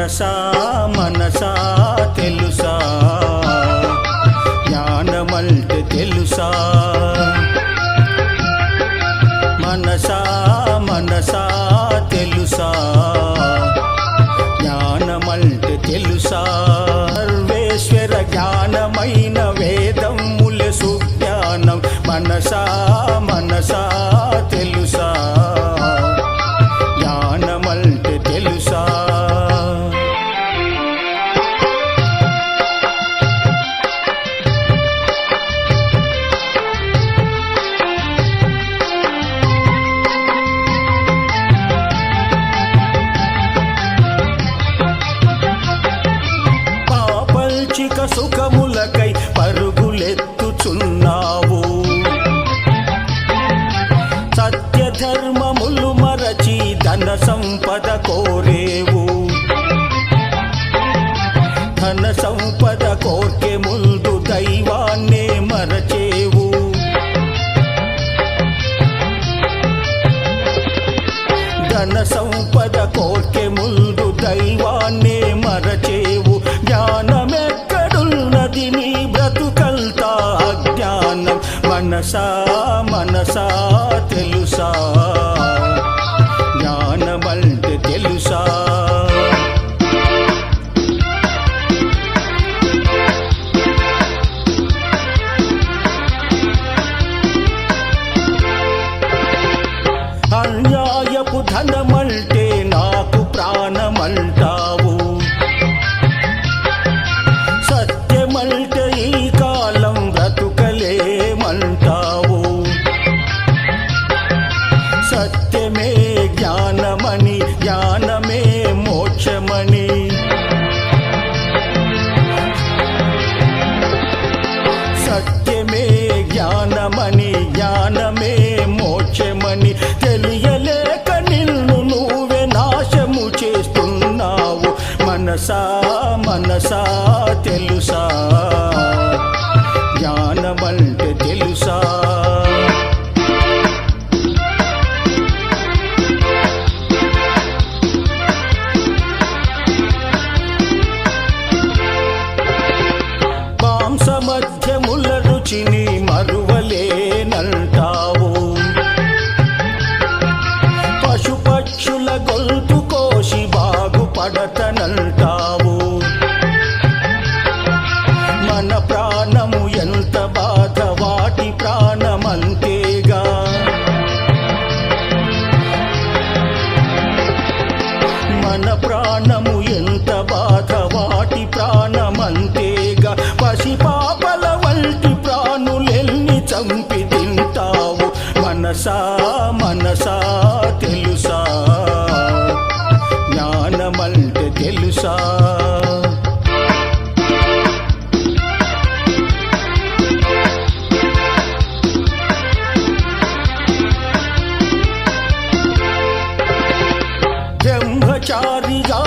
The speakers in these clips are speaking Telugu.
మనసా మనసా తెలుసా? జ్ఞానమంటే తెలుసా? మనసా మనసా తెలుసా? జ్ఞానమంటే తెలుసా? సర్వేశ్వర జ్ఞానమైన వేదముల సుజ్ఞానం. మనసా మనసా సంపద కోరేవు. ధన సంపద కోర్కె ముందు దైవాన్నే మరచేవు. ధన సంపద కోర్కె ముందు దైవాన్నే మరచేవు. జ్ఞానమెక్కడున్నది నీ బ్రతుకల్తా అజ్ఞానం. మనసా మనసా ధనమంటే నాకు ప్రాణమంటావు. సత్యమంటే ఈ కాలం బ్రతుకలేమంటావు. సత్యమే జ్ఞానమని జ్ఞానమే మోక్షమని. సత్యమే జ్ఞానమని జ్ఞానం మనసా మనసా తెలుసా? జ్ఞానమంటే తెలుసా? మాంస మనసా మనసా తెలుసా? జ్ఞానమంటే తెలుసా? బ్రహ్మచారిగా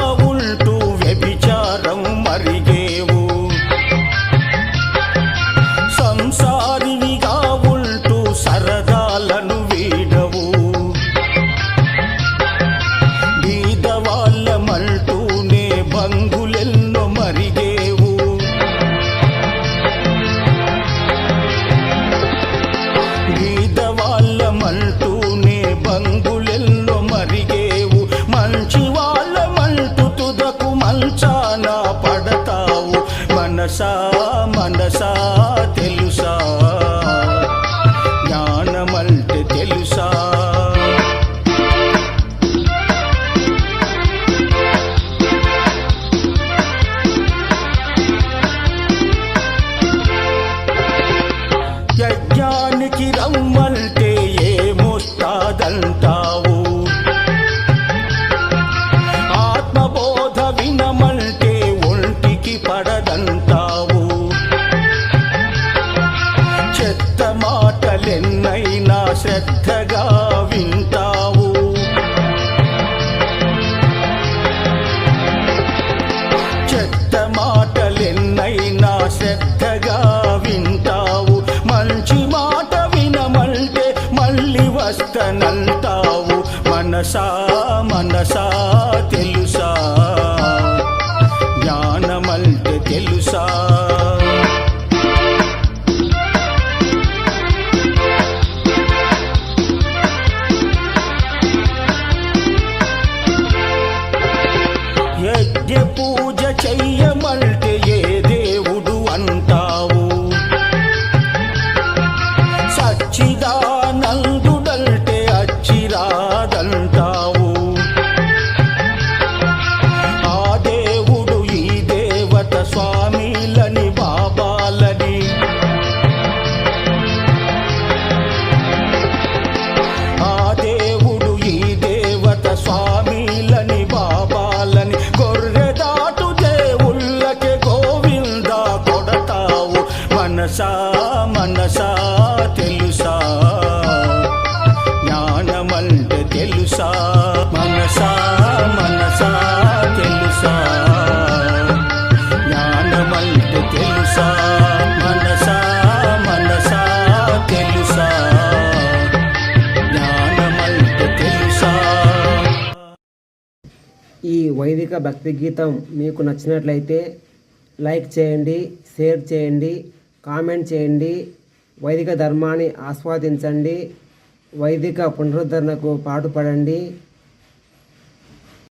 万众。మనసా మనసా తెలు మనసా మనసా తెలుసా? జ్ఞానమంటే తెలుసా? మనసా మనసా తెలుసా? జ్ఞానమంటే తెలుసా? మనసా మనసా తెలుసా? జ్ఞానమంటే తెలుసా? ఈ వైదిక భక్తి గీతం మీకు నచ్చినట్లయితే లైక్ చేయండి షేర్ చేయండి కామెంట్ చేయండి. వైదిక ధర్మాన్ని ఆస్వాదించండి. వైదిక పునరుద్ధరణకు పాటుపడండి.